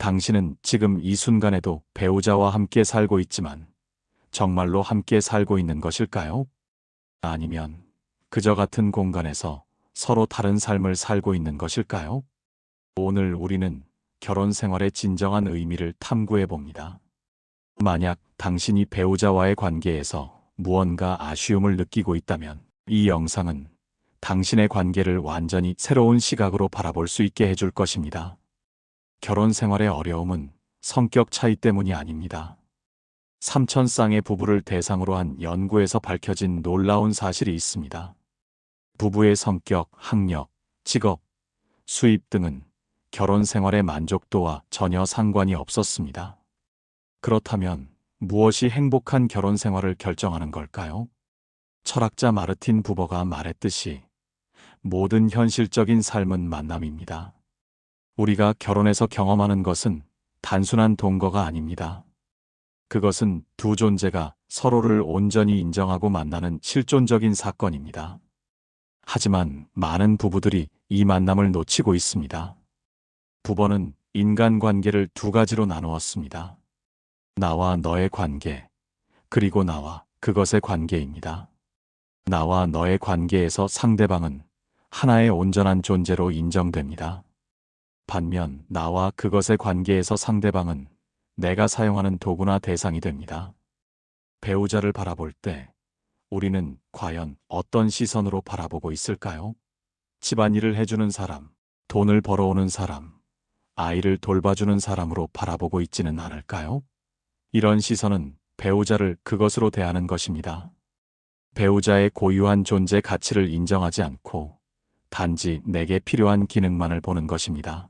당신은 지금 이 순간에도 배우자와 함께 살고 있지만 정말로 함께 살고 있는 것일까요? 아니면 그저 같은 공간에서 서로 다른 삶을 살고 있는 것일까요? 오늘 우리는 결혼 생활의 진정한 의미를 탐구해 봅니다. 만약 당신이 배우자와의 관계에서 무언가 아쉬움을 느끼고 있다면 이 영상은 당신의 관계를 완전히 새로운 시각으로 바라볼 수 있게 해줄 것입니다. 결혼 생활의 어려움은 성격 차이 때문이 아닙니다. 삼천 쌍의 부부를 대상으로 한 연구에서 밝혀진 놀라운 사실이 있습니다. 부부의 성격, 학력, 직업, 수입 등은 결혼 생활의 만족도와 전혀 상관이 없었습니다. 그렇다면 무엇이 행복한 결혼 생활을 결정하는 걸까요? 철학자 마르틴 부버가 말했듯이 모든 현실적인 삶은 만남입니다. 우리가 결혼해서 경험하는 것은 단순한 동거가 아닙니다. 그것은 두 존재가 서로를 온전히 인정하고 만나는 실존적인 사건입니다. 하지만 많은 부부들이 이 만남을 놓치고 있습니다. 부버는 인간관계를 두 가지로 나누었습니다. 나와 너의 관계, 그리고 나와 그것의 관계입니다. 나와 너의 관계에서 상대방은 하나의 온전한 존재로 인정됩니다. 반면 나와 그것의 관계에서 상대방은 내가 사용하는 도구나 대상이 됩니다. 배우자를 바라볼 때 우리는 과연 어떤 시선으로 바라보고 있을까요? 집안일을 해주는 사람, 돈을 벌어오는 사람, 아이를 돌봐주는 사람으로 바라보고 있지는 않을까요? 이런 시선은 배우자를 그것으로 대하는 것입니다. 배우자의 고유한 존재 가치를 인정하지 않고 단지 내게 필요한 기능만을 보는 것입니다.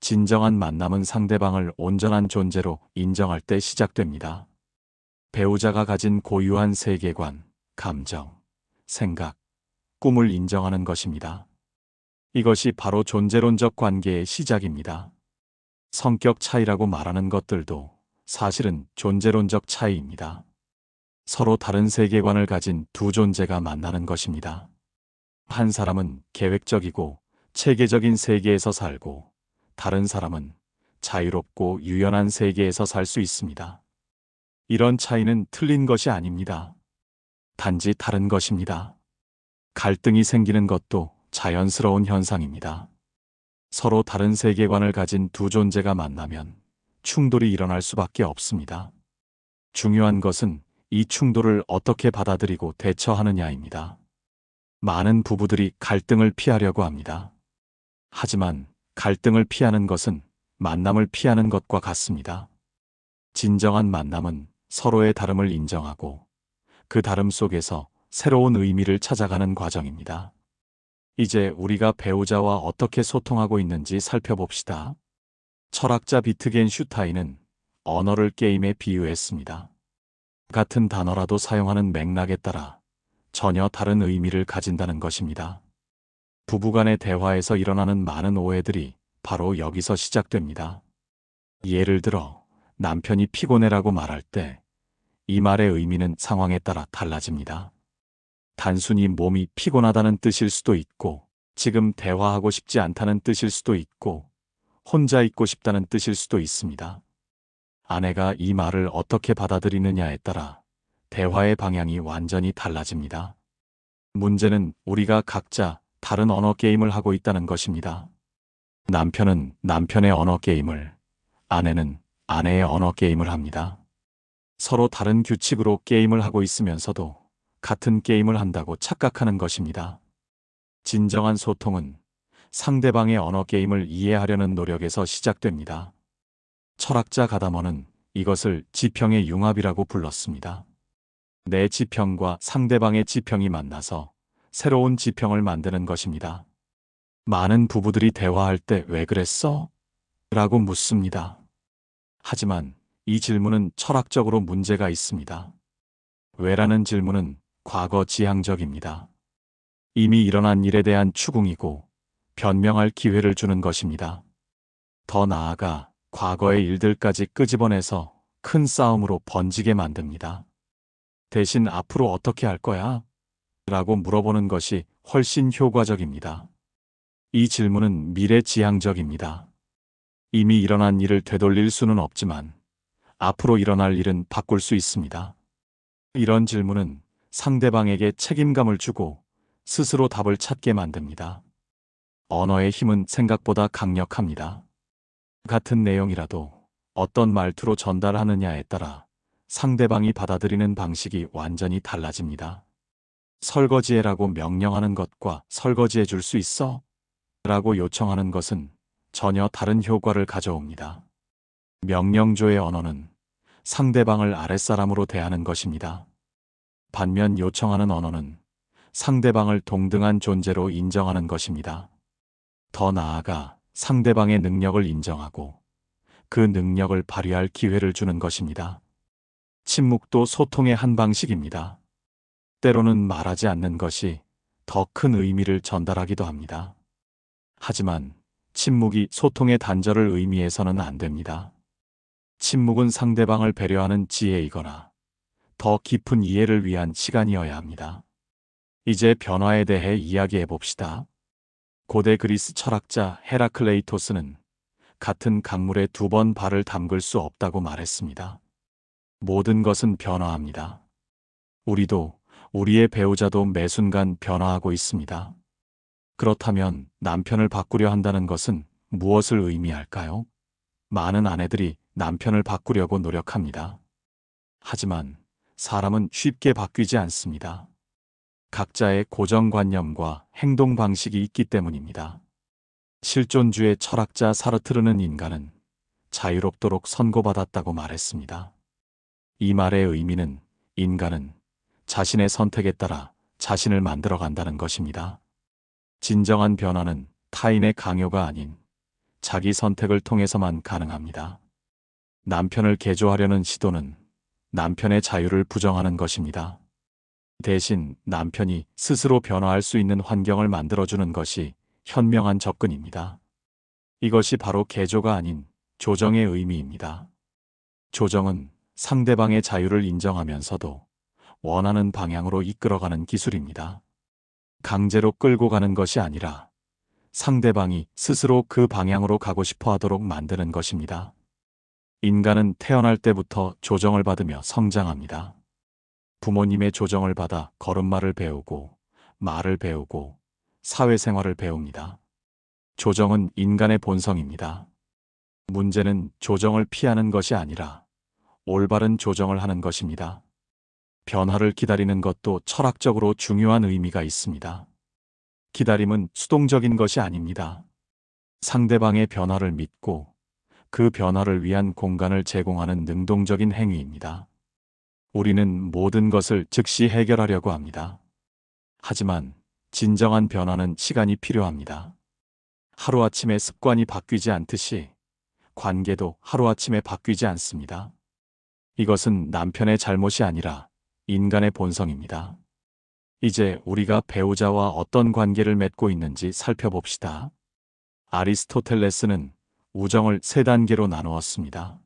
진정한 만남은 상대방을 온전한 존재로 인정할 때 시작됩니다. 배우자가 가진 고유한 세계관, 감정, 생각, 꿈을 인정하는 것입니다. 이것이 바로 존재론적 관계의 시작입니다. 성격 차이라고 말하는 것들도 사실은 존재론적 차이입니다. 서로 다른 세계관을 가진 두 존재가 만나는 것입니다. 한 사람은 계획적이고 체계적인 세계에서 살고 다른 사람은 자유롭고 유연한 세계에서 살 수 있습니다. 이런 차이는 틀린 것이 아닙니다. 단지 다른 것입니다. 갈등이 생기는 것도 자연스러운 현상입니다. 서로 다른 세계관을 가진 두 존재가 만나면 충돌이 일어날 수밖에 없습니다. 중요한 것은 이 충돌을 어떻게 받아들이고 대처하느냐입니다. 많은 부부들이 갈등을 피하려고 합니다. 하지만 갈등을 피하는 것은 만남을 피하는 것과 같습니다. 진정한 만남은 서로의 다름을 인정하고 그 다름 속에서 새로운 의미를 찾아가는 과정입니다. 이제 우리가 배우자와 어떻게 소통하고 있는지 살펴봅시다. 철학자 비트겐 슈타인은 언어를 게임에 비유했습니다. 같은 단어라도 사용하는 맥락에 따라 전혀 다른 의미를 가진다는 것입니다. 부부간의 대화에서 일어나는 많은 오해들이 바로 여기서 시작됩니다. 예를 들어 남편이 피곤해라고 말할 때 이 말의 의미는 상황에 따라 달라집니다. 단순히 몸이 피곤하다는 뜻일 수도 있고 지금 대화하고 싶지 않다는 뜻일 수도 있고 혼자 있고 싶다는 뜻일 수도 있습니다. 아내가 이 말을 어떻게 받아들이느냐에 따라 대화의 방향이 완전히 달라집니다. 문제는 우리가 각자 다른 언어 게임을 하고 있다는 것입니다. 남편은 남편의 언어 게임을, 아내는 아내의 언어 게임을 합니다. 서로 다른 규칙으로 게임을 하고 있으면서도 같은 게임을 한다고 착각하는 것입니다. 진정한 소통은 상대방의 언어 게임을 이해하려는 노력에서 시작됩니다. 철학자 가다머는 이것을 지평의 융합이라고 불렀습니다. 내 지평과 상대방의 지평이 만나서 새로운 지평을 만드는 것입니다. 많은 부부들이 대화할 때 왜 그랬어? 라고 묻습니다. 하지만 이 질문은 철학적으로 문제가 있습니다. 왜라는 질문은 과거 지향적입니다. 이미 일어난 일에 대한 추궁이고 변명할 기회를 주는 것입니다. 더 나아가 과거의 일들까지 끄집어내서 큰 싸움으로 번지게 만듭니다. 대신 앞으로 어떻게 할 거야? 라고 물어보는 것이 훨씬 효과적입니다. 이 질문은 미래지향적입니다. 이미 일어난 일을 되돌릴 수는 없지만 앞으로 일어날 일은 바꿀 수 있습니다. 이런 질문은 상대방에게 책임감을 주고 스스로 답을 찾게 만듭니다. 언어의 힘은 생각보다 강력합니다. 같은 내용이라도 어떤 말투로 전달하느냐에 따라 상대방이 받아들이는 방식이 완전히 달라집니다. 설거지해라고 명령하는 것과 설거지해 줄 수 있어? 라고 요청하는 것은 전혀 다른 효과를 가져옵니다. 명령조의 언어는 상대방을 아랫사람으로 대하는 것입니다. 반면 요청하는 언어는 상대방을 동등한 존재로 인정하는 것입니다. 더 나아가 상대방의 능력을 인정하고 그 능력을 발휘할 기회를 주는 것입니다. 침묵도 소통의 한 방식입니다. 때로는 말하지 않는 것이 더 큰 의미를 전달하기도 합니다. 하지만 침묵이 소통의 단절을 의미해서는 안 됩니다. 침묵은 상대방을 배려하는 지혜이거나 더 깊은 이해를 위한 시간이어야 합니다. 이제 변화에 대해 이야기해 봅시다. 고대 그리스 철학자 헤라클레이토스는 같은 강물에 두 번 발을 담글 수 없다고 말했습니다. 모든 것은 변화합니다. 우리도 우리의 배우자도 매 순간 변화하고 있습니다. 그렇다면 남편을 바꾸려 한다는 것은 무엇을 의미할까요? 많은 아내들이 남편을 바꾸려고 노력합니다. 하지만 사람은 쉽게 바뀌지 않습니다. 각자의 고정관념과 행동 방식이 있기 때문입니다. 실존주의 철학자 사르트르는 인간은 자유롭도록 선고받았다고 말했습니다. 이 말의 의미는 인간은 자신의 선택에 따라 자신을 만들어 간다는 것입니다. 진정한 변화는 타인의 강요가 아닌 자기 선택을 통해서만 가능합니다. 남편을 개조하려는 시도는 남편의 자유를 부정하는 것입니다. 대신 남편이 스스로 변화할 수 있는 환경을 만들어주는 것이 현명한 접근입니다. 이것이 바로 개조가 아닌 조정의 의미입니다. 조정은 상대방의 자유를 인정하면서도 원하는 방향으로 이끌어가는 기술입니다. 강제로 끌고 가는 것이 아니라 상대방이 스스로 그 방향으로 가고 싶어 하도록 만드는 것입니다. 인간은 태어날 때부터 조정을 받으며 성장합니다. 부모님의 조정을 받아 걸음마를 배우고 말을 배우고 사회생활을 배웁니다. 조정은 인간의 본성입니다. 문제는 조정을 피하는 것이 아니라 올바른 조정을 하는 것입니다. 변화를 기다리는 것도 철학적으로 중요한 의미가 있습니다. 기다림은 수동적인 것이 아닙니다. 상대방의 변화를 믿고 그 변화를 위한 공간을 제공하는 능동적인 행위입니다. 우리는 모든 것을 즉시 해결하려고 합니다. 하지만 진정한 변화는 시간이 필요합니다. 하루아침에 습관이 바뀌지 않듯이 관계도 하루아침에 바뀌지 않습니다. 이것은 남편의 잘못이 아니라 인간의 본성입니다. 이제 우리가 배우자와 어떤 관계를 맺고 있는지 살펴봅시다. 아리스토텔레스는 우정을 세 단계로 나누었습니다.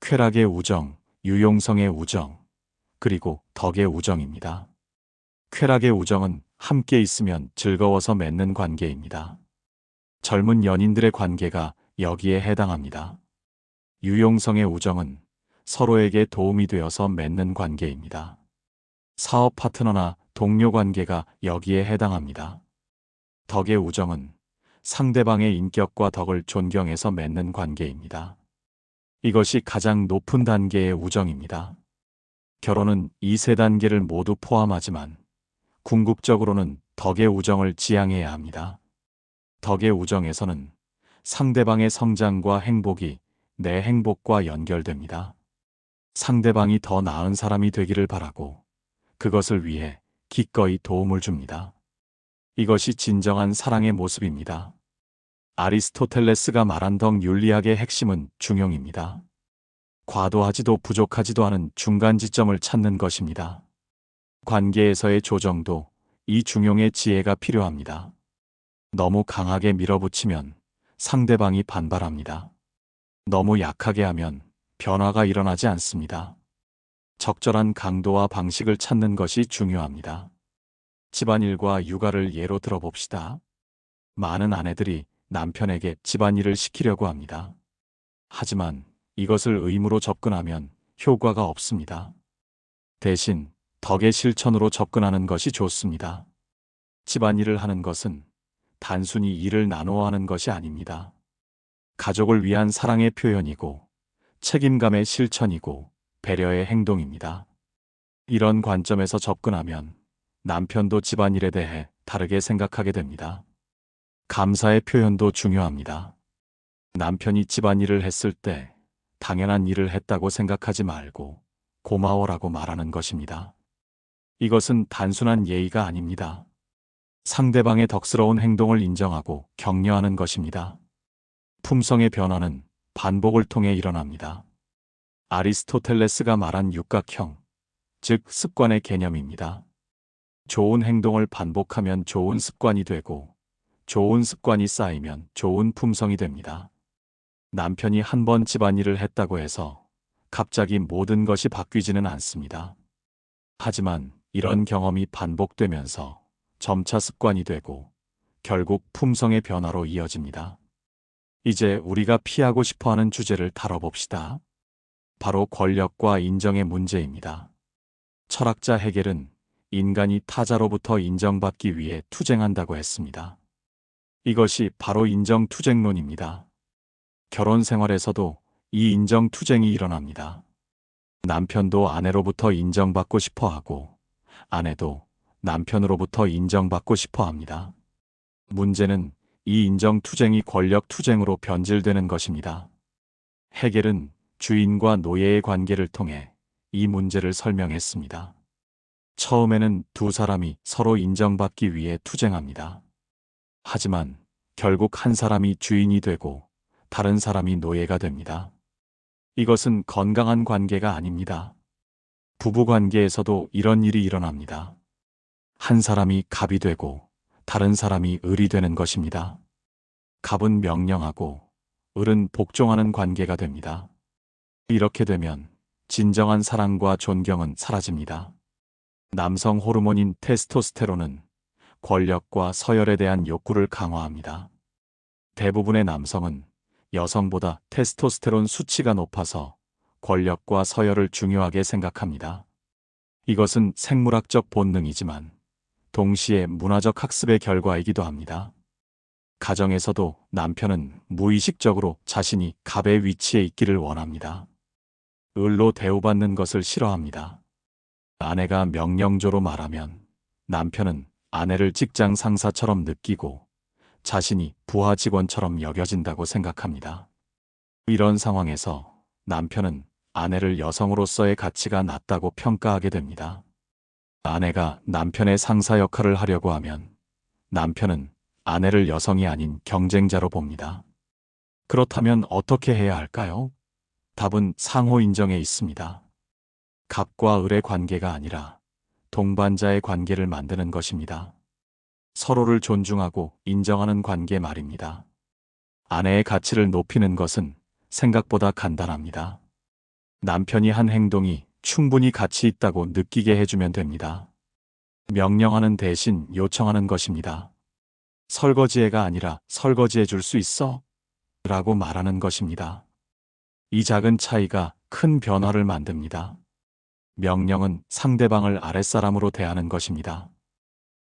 쾌락의 우정, 유용성의 우정, 그리고 덕의 우정입니다. 쾌락의 우정은 함께 있으면 즐거워서 맺는 관계입니다. 젊은 연인들의 관계가 여기에 해당합니다. 유용성의 우정은 서로에게 도움이 되어서 맺는 관계입니다. 사업 파트너나 동료 관계가 여기에 해당합니다. 덕의 우정은 상대방의 인격과 덕을 존경해서 맺는 관계입니다. 이것이 가장 높은 단계의 우정입니다. 결혼은 이 세 단계를 모두 포함하지만 궁극적으로는 덕의 우정을 지향해야 합니다. 덕의 우정에서는 상대방의 성장과 행복이 내 행복과 연결됩니다. 상대방이 더 나은 사람이 되기를 바라고 그것을 위해 기꺼이 도움을 줍니다. 이것이 진정한 사랑의 모습입니다. 아리스토텔레스가 말한 덕 윤리학의 핵심은 중용입니다. 과도하지도 부족하지도 않은 중간 지점을 찾는 것입니다. 관계에서의 조정도 이 중용의 지혜가 필요합니다. 너무 강하게 밀어붙이면 상대방이 반발합니다. 너무 약하게 하면 변화가 일어나지 않습니다. 적절한 강도와 방식을 찾는 것이 중요합니다. 집안일과 육아를 예로 들어봅시다. 많은 아내들이 남편에게 집안일을 시키려고 합니다. 하지만 이것을 의무로 접근하면 효과가 없습니다. 대신 덕의 실천으로 접근하는 것이 좋습니다. 집안일을 하는 것은 단순히 일을 나누어 하는 것이 아닙니다. 가족을 위한 사랑의 표현이고 책임감의 실천이고 배려의 행동입니다. 이런 관점에서 접근하면 남편도 집안일에 대해 다르게 생각하게 됩니다. 감사의 표현도 중요합니다. 남편이 집안일을 했을 때 당연한 일을 했다고 생각하지 말고 고마워라고 말하는 것입니다. 이것은 단순한 예의가 아닙니다. 상대방의 덕스러운 행동을 인정하고 격려하는 것입니다. 품성의 변화는 반복을 통해 일어납니다. 아리스토텔레스가 말한 육각형, 즉 습관의 개념입니다. 좋은 행동을 반복하면 좋은 습관이 되고, 좋은 습관이 쌓이면 좋은 품성이 됩니다. 남편이 한 번 집안일을 했다고 해서 갑자기 모든 것이 바뀌지는 않습니다. 하지만 이런 경험이 반복되면서 점차 습관이 되고 결국 품성의 변화로 이어집니다. 이제 우리가 피하고 싶어 하는 주제를 다뤄봅시다. 바로 권력과 인정의 문제입니다. 철학자 해겔은 인간이 타자로부터 인정받기 위해 투쟁한다고 했습니다. 이것이 바로 인정투쟁론입니다. 결혼 생활에서도 이 인정투쟁이 일어납니다. 남편도 아내로부터 인정받고 싶어 하고, 아내도 남편으로부터 인정받고 싶어 합니다. 문제는 이 인정투쟁이 권력투쟁으로 변질되는 것입니다. 해겔은 주인과 노예의 관계를 통해 이 문제를 설명했습니다. 처음에는 두 사람이 서로 인정받기 위해 투쟁합니다. 하지만 결국 한 사람이 주인이 되고 다른 사람이 노예가 됩니다. 이것은 건강한 관계가 아닙니다. 부부 관계에서도 이런 일이 일어납니다. 한 사람이 갑이 되고 다른 사람이 을이 되는 것입니다. 갑은 명령하고 을은 복종하는 관계가 됩니다. 이렇게 되면 진정한 사랑과 존경은 사라집니다. 남성 호르몬인 테스토스테론은 권력과 서열에 대한 욕구를 강화합니다. 대부분의 남성은 여성보다 테스토스테론 수치가 높아서 권력과 서열을 중요하게 생각합니다. 이것은 생물학적 본능이지만 동시에 문화적 학습의 결과이기도 합니다. 가정에서도 남편은 무의식적으로 자신이 갑의 위치에 있기를 원합니다. 을로 대우받는 것을 싫어합니다. 아내가 명령조로 말하면 남편은 아내를 직장 상사처럼 느끼고 자신이 부하 직원처럼 여겨진다고 생각합니다. 이런 상황에서 남편은 아내를 여성으로서의 가치가 낮다고 평가하게 됩니다. 아내가 남편의 상사 역할을 하려고 하면 남편은 아내를 여성이 아닌 경쟁자로 봅니다. 그렇다면 어떻게 해야 할까요? 답은 상호 인정에 있습니다. 갑과 을의 관계가 아니라 동반자의 관계를 만드는 것입니다. 서로를 존중하고 인정하는 관계 말입니다. 아내의 가치를 높이는 것은 생각보다 간단합니다. 남편이 한 행동이 충분히 가치 있다고 느끼게 해주면 됩니다. 명령하는 대신 요청하는 것입니다. 설거지해가 아니라 설거지해 줄 수 있어? 라고 말하는 것입니다. 이 작은 차이가 큰 변화를 만듭니다. 명령은 상대방을 아랫사람으로 대하는 것입니다.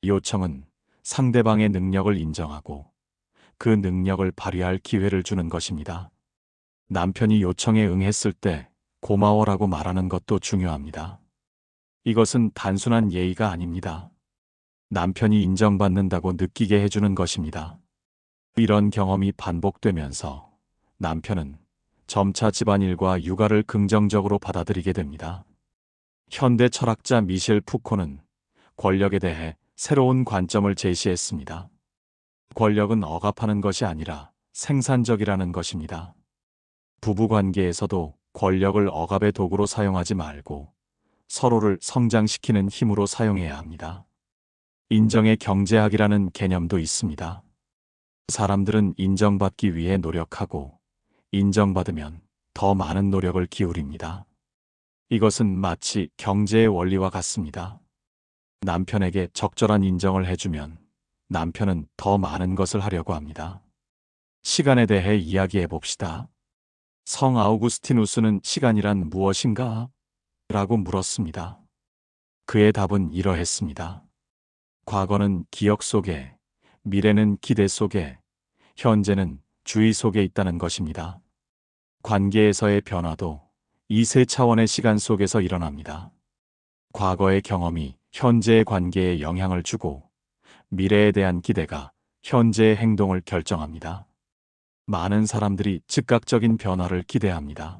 요청은 상대방의 능력을 인정하고 그 능력을 발휘할 기회를 주는 것입니다. 남편이 요청에 응했을 때 고마워라고 말하는 것도 중요합니다. 이것은 단순한 예의가 아닙니다. 남편이 인정받는다고 느끼게 해주는 것입니다. 이런 경험이 반복되면서 남편은 점차 집안일과 육아를 긍정적으로 받아들이게 됩니다. 현대 철학자 미셸 푸코는 권력에 대해 새로운 관점을 제시했습니다. 권력은 억압하는 것이 아니라 생산적이라는 것입니다. 부부 관계에서도 권력을 억압의 도구로 사용하지 말고 서로를 성장시키는 힘으로 사용해야 합니다. 인정의 경제학이라는 개념도 있습니다. 사람들은 인정받기 위해 노력하고 인정받으면 더 많은 노력을 기울입니다. 이것은 마치 경제의 원리와 같습니다. 남편에게 적절한 인정을 해주면 남편은 더 많은 것을 하려고 합니다. 시간에 대해 이야기해 봅시다. 성 아우구스티누스는 시간이란 무엇인가? 라고 물었습니다. 그의 답은 이러했습니다. 과거는 기억 속에, 미래는 기대 속에, 현재는 주의 속에 있다는 것입니다. 관계에서의 변화도 이 세 차원의 시간 속에서 일어납니다. 과거의 경험이 현재의 관계에 영향을 주고 미래에 대한 기대가 현재의 행동을 결정합니다. 많은 사람들이 즉각적인 변화를 기대합니다.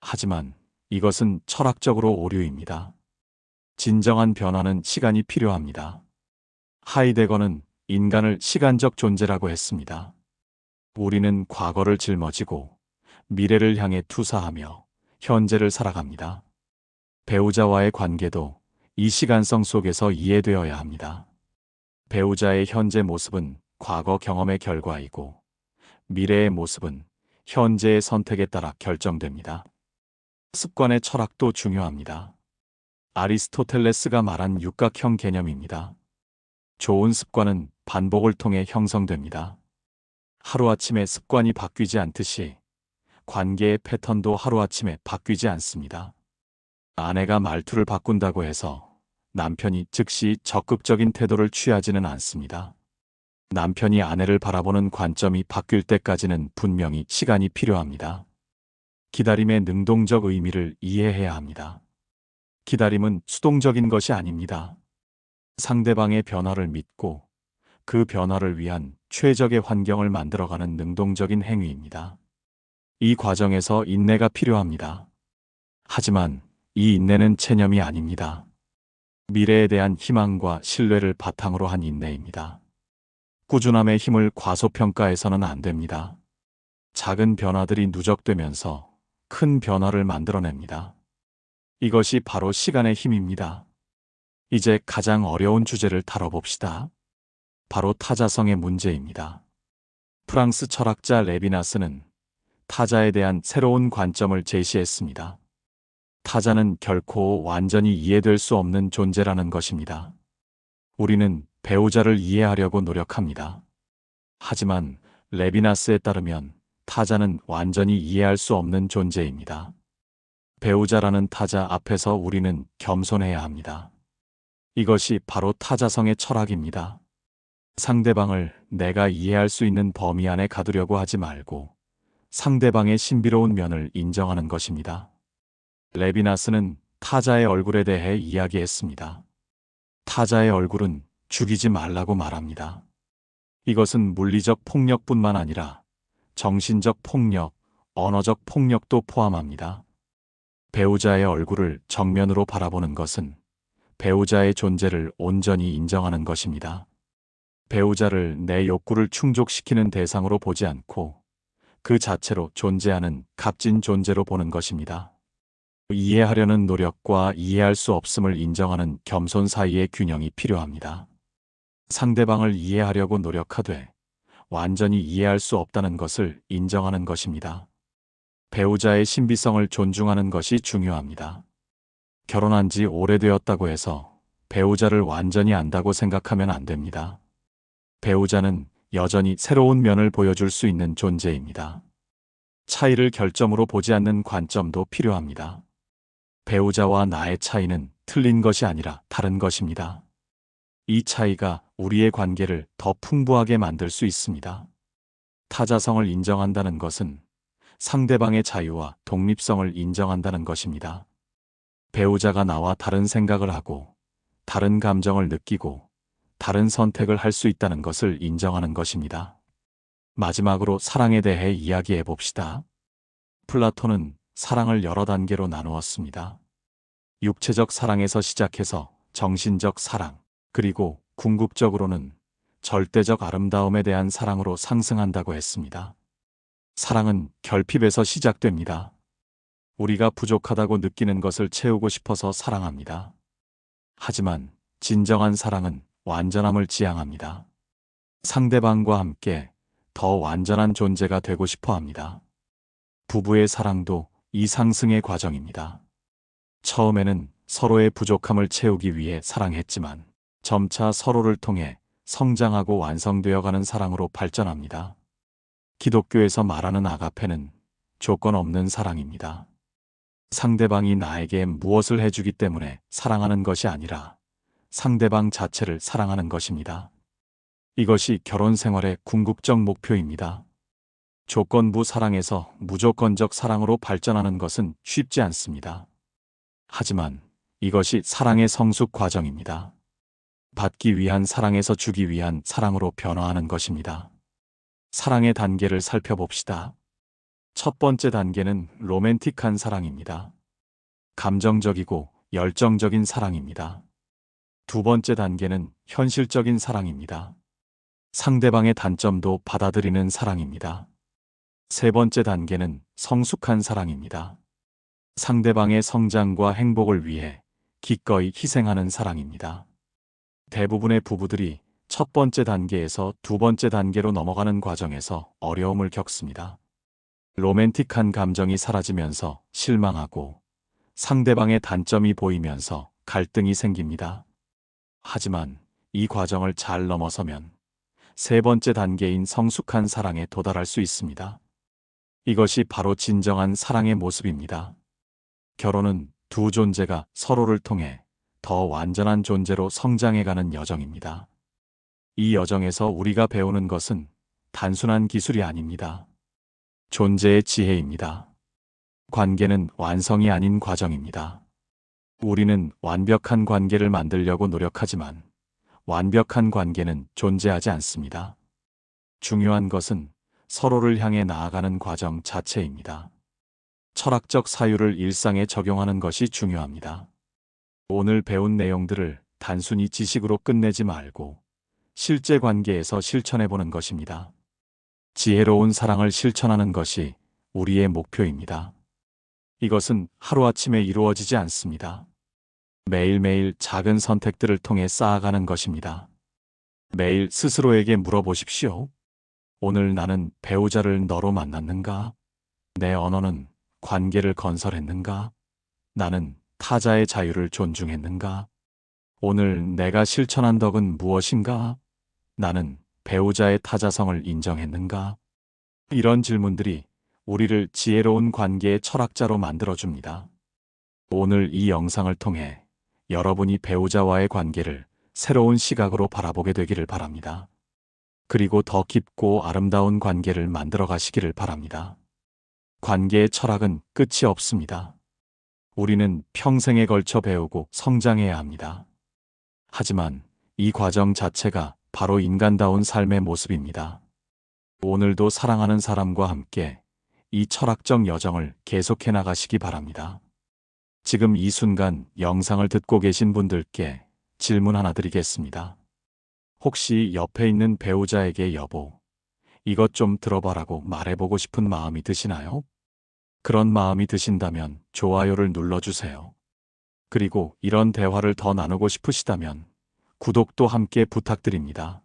하지만 이것은 철학적으로 오류입니다. 진정한 변화는 시간이 필요합니다. 하이데거는 인간을 시간적 존재라고 했습니다. 우리는 과거를 짊어지고 미래를 향해 투사하며 현재를 살아갑니다. 배우자와의 관계도 이 시간성 속에서 이해되어야 합니다. 배우자의 현재 모습은 과거 경험의 결과이고 미래의 모습은 현재의 선택에 따라 결정됩니다. 습관의 철학도 중요합니다. 아리스토텔레스가 말한 육각형 개념입니다. 좋은 습관은 반복을 통해 형성됩니다. 하루아침에 습관이 바뀌지 않듯이 관계의 패턴도 하루아침에 바뀌지 않습니다. 아내가 말투를 바꾼다고 해서 남편이 즉시 적극적인 태도를 취하지는 않습니다. 남편이 아내를 바라보는 관점이 바뀔 때까지는 분명히 시간이 필요합니다. 기다림의 능동적 의미를 이해해야 합니다. 기다림은 수동적인 것이 아닙니다. 상대방의 변화를 믿고 그 변화를 위한 최적의 환경을 만들어가는 능동적인 행위입니다. 이 과정에서 인내가 필요합니다. 하지만 이 인내는 체념이 아닙니다. 미래에 대한 희망과 신뢰를 바탕으로 한 인내입니다. 꾸준함의 힘을 과소평가해서는 안 됩니다. 작은 변화들이 누적되면서 큰 변화를 만들어냅니다. 이것이 바로 시간의 힘입니다. 이제 가장 어려운 주제를 다뤄봅시다. 바로 타자성의 문제입니다. 프랑스 철학자 레비나스는 타자에 대한 새로운 관점을 제시했습니다. 타자는 결코 완전히 이해될 수 없는 존재라는 것입니다. 우리는 배우자를 이해하려고 노력합니다. 하지만 레비나스에 따르면 타자는 완전히 이해할 수 없는 존재입니다. 배우자라는 타자 앞에서 우리는 겸손해야 합니다. 이것이 바로 타자성의 철학입니다. 상대방을 내가 이해할 수 있는 범위 안에 가두려고 하지 말고 상대방의 신비로운 면을 인정하는 것입니다. 레비나스는 타자의 얼굴에 대해 이야기했습니다. 타자의 얼굴은 죽이지 말라고 말합니다. 이것은 물리적 폭력뿐만 아니라 정신적 폭력, 언어적 폭력도 포함합니다. 배우자의 얼굴을 정면으로 바라보는 것은 배우자의 존재를 온전히 인정하는 것입니다. 배우자를 내 욕구를 충족시키는 대상으로 보지 않고 그 자체로 존재하는 값진 존재로 보는 것입니다. 이해하려는 노력과 이해할 수 없음을 인정하는 겸손 사이의 균형이 필요합니다. 상대방을 이해하려고 노력하되 완전히 이해할 수 없다는 것을 인정하는 것입니다. 배우자의 신비성을 존중하는 것이 중요합니다. 결혼한 지 오래되었다고 해서 배우자를 완전히 안다고 생각하면 안 됩니다. 배우자는 여전히 새로운 면을 보여줄 수 있는 존재입니다. 차이를 결점으로 보지 않는 관점도 필요합니다. 배우자와 나의 차이는 틀린 것이 아니라 다른 것입니다. 이 차이가 우리의 관계를 더 풍부하게 만들 수 있습니다. 타자성을 인정한다는 것은 상대방의 자유와 독립성을 인정한다는 것입니다. 배우자가 나와 다른 생각을 하고, 다른 감정을 느끼고, 다른 선택을 할 수 있다는 것을 인정하는 것입니다. 마지막으로 사랑에 대해 이야기해 봅시다. 플라톤은 사랑을 여러 단계로 나누었습니다. 육체적 사랑에서 시작해서 정신적 사랑, 그리고 궁극적으로는 절대적 아름다움에 대한 사랑으로 상승한다고 했습니다. 사랑은 결핍에서 시작됩니다. 우리가 부족하다고 느끼는 것을 채우고 싶어서 사랑합니다. 하지만 진정한 사랑은 완전함을 지향합니다. 상대방과 함께 더 완전한 존재가 되고 싶어 합니다. 부부의 사랑도 이 상승의 과정입니다. 처음에는 서로의 부족함을 채우기 위해 사랑했지만 점차 서로를 통해 성장하고 완성되어 가는 사랑으로 발전합니다. 기독교에서 말하는 아가페는 조건 없는 사랑입니다. 상대방이 나에게 무엇을 해주기 때문에 사랑하는 것이 아니라 상대방 자체를 사랑하는 것입니다. 이것이 결혼 생활의 궁극적 목표입니다. 조건부 사랑에서 무조건적 사랑으로 발전하는 것은 쉽지 않습니다. 하지만 이것이 사랑의 성숙 과정입니다. 받기 위한 사랑에서 주기 위한 사랑으로 변화하는 것입니다. 사랑의 단계를 살펴봅시다. 첫 번째 단계는 로맨틱한 사랑입니다. 감정적이고 열정적인 사랑입니다. 두 번째 단계는 현실적인 사랑입니다. 상대방의 단점도 받아들이는 사랑입니다. 세 번째 단계는 성숙한 사랑입니다. 상대방의 성장과 행복을 위해 기꺼이 희생하는 사랑입니다. 대부분의 부부들이 첫 번째 단계에서 두 번째 단계로 넘어가는 과정에서 어려움을 겪습니다. 로맨틱한 감정이 사라지면서 실망하고 상대방의 단점이 보이면서 갈등이 생깁니다. 하지만 이 과정을 잘 넘어서면 세 번째 단계인 성숙한 사랑에 도달할 수 있습니다. 이것이 바로 진정한 사랑의 모습입니다. 결혼은 두 존재가 서로를 통해 더 완전한 존재로 성장해가는 여정입니다. 이 여정에서 우리가 배우는 것은 단순한 기술이 아닙니다. 존재의 지혜입니다. 관계는 완성이 아닌 과정입니다. 우리는 완벽한 관계를 만들려고 노력하지만 완벽한 관계는 존재하지 않습니다. 중요한 것은 서로를 향해 나아가는 과정 자체입니다. 철학적 사유를 일상에 적용하는 것이 중요합니다. 오늘 배운 내용들을 단순히 지식으로 끝내지 말고 실제 관계에서 실천해 보는 것입니다. 지혜로운 사랑을 실천하는 것이 우리의 목표입니다. 이것은 하루아침에 이루어지지 않습니다. 매일매일 작은 선택들을 통해 쌓아가는 것입니다. 매일 스스로에게 물어보십시오. 오늘 나는 배우자를 너로 만났는가? 내 언어는 관계를 건설했는가? 나는 타자의 자유를 존중했는가? 오늘 내가 실천한 덕은 무엇인가? 나는 배우자의 타자성을 인정했는가? 이런 질문들이 우리를 지혜로운 관계의 철학자로 만들어줍니다. 오늘 이 영상을 통해 여러분이 배우자와의 관계를 새로운 시각으로 바라보게 되기를 바랍니다. 그리고 더 깊고 아름다운 관계를 만들어 가시기를 바랍니다. 관계의 철학은 끝이 없습니다. 우리는 평생에 걸쳐 배우고 성장해야 합니다. 하지만 이 과정 자체가 바로 인간다운 삶의 모습입니다. 오늘도 사랑하는 사람과 함께 이 철학적 여정을 계속해 나가시기 바랍니다. 지금 이 순간 영상을 듣고 계신 분들께 질문 하나 드리겠습니다. 혹시 옆에 있는 배우자에게 여보, 이것 좀 들어봐라고 말해보고 싶은 마음이 드시나요? 그런 마음이 드신다면 좋아요를 눌러주세요. 그리고 이런 대화를 더 나누고 싶으시다면 구독도 함께 부탁드립니다.